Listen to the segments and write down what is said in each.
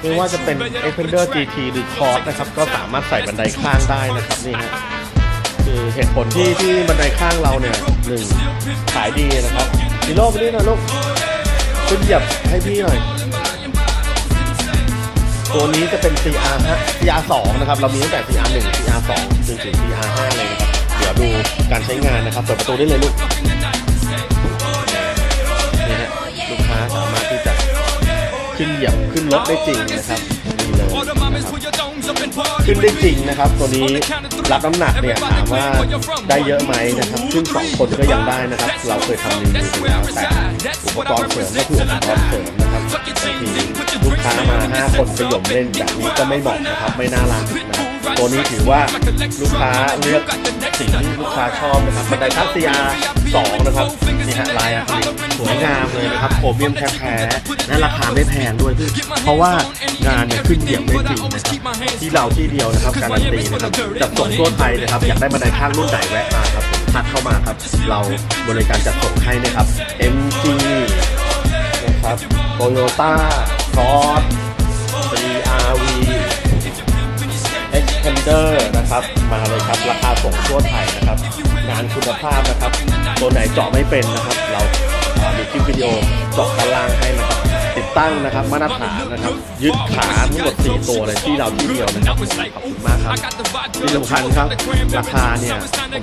ไม่ว่าจะเป็น e x p e n d e r GT หรือ Cross นะครับ ก็สามารถใส่บันไดข้างได้นะครับนี่ฮะคือเหตุผลที่ที่บันไดข้างเราเนี่ยหนึ่งขายดีนะครับฮีโร่ไปนี่หน่อยลูกขึ้นหยียบให้พี่หน่อย ตัวนี้จะเป็น CR 5 CR 2นะครับ เรามีตั้งแต่ CR 1 CR 2จนถึง CR 5เลยนะครับ เดี๋ยวดูการใช้งานนะครับ เปิดประตูได้เลยลูก รถได้จริงนะครับนี่เลยนะครับขึ้นได้จริงนะครับ ตัวนี้รับน้ำหนักเนี่ยถามว่าได้เยอะไหมนะครับขึ้นสองคนก็ยังได้นะครับ เราเคยทำรีวิวไปแล้วแต่อุปกรณ์เสริมก็คืออุปกรณ์เสริมนะครับบางทีลูกค้ามาห้าคนสยมเล่นแบบนี้ก็ไม่เหมาะนะครับ ไม่น่ารักนะครับตัวนี้ถือว่าลูกค้าเลือกสิ่งที่ลูกค้าชอบนะครับบันไดทัศ CR 2นะครับ นี่ฮะลายอะคริลิกสวยงามเลยนะครับโครเมียมแท้ๆและราคาไม่แพงด้วยเพราะว่างานเนี่ยขึ้นเหยียบได้จริงนะครับที่เราที่เดียวนะครับการันตีนะครับจัดส่งทั่วไทยนะครับอยากได้บันไดข้างรุ่นไหนแวะมาครับทักเข้ามาครับ เราบริการจัดส่งให้นะครับ MG นะครับ Toyota Cross CRV Expander นะครับ มาเลยครับ ราคาส่งทั่วไทยนะครับานคุณภาพนะครับ ตัวไหนเจาะไม่เป็นนะครับ เราอ่ามีคลิปวิดีโอเจาะด้านล่างให้นะครับ ติดตั้งนะครับมาตรฐานนะครับ ยึดขาทั้งหมด 4 ตัวเลยที่เราที่เดียวนะครับขอบคุณมากครับที่สำคัญครับ ราคาเนี่ย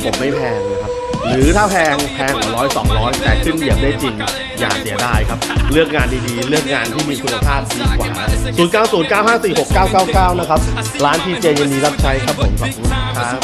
ผมไม่แพงนะครับหรือถ้าแพงแพงกว่าร้อยสองร้อยแต่ขึ้นเหยียบได้จริง อย่าเสียดายครับ เลือกงานดีๆ เลือกงานที่มีคุณภาพดีกว่า 0 9 0 9 5 4 6 9 9 9 นะครับ ร้านทีเจยินดีรับใช้ครับผมขอบคุณครับ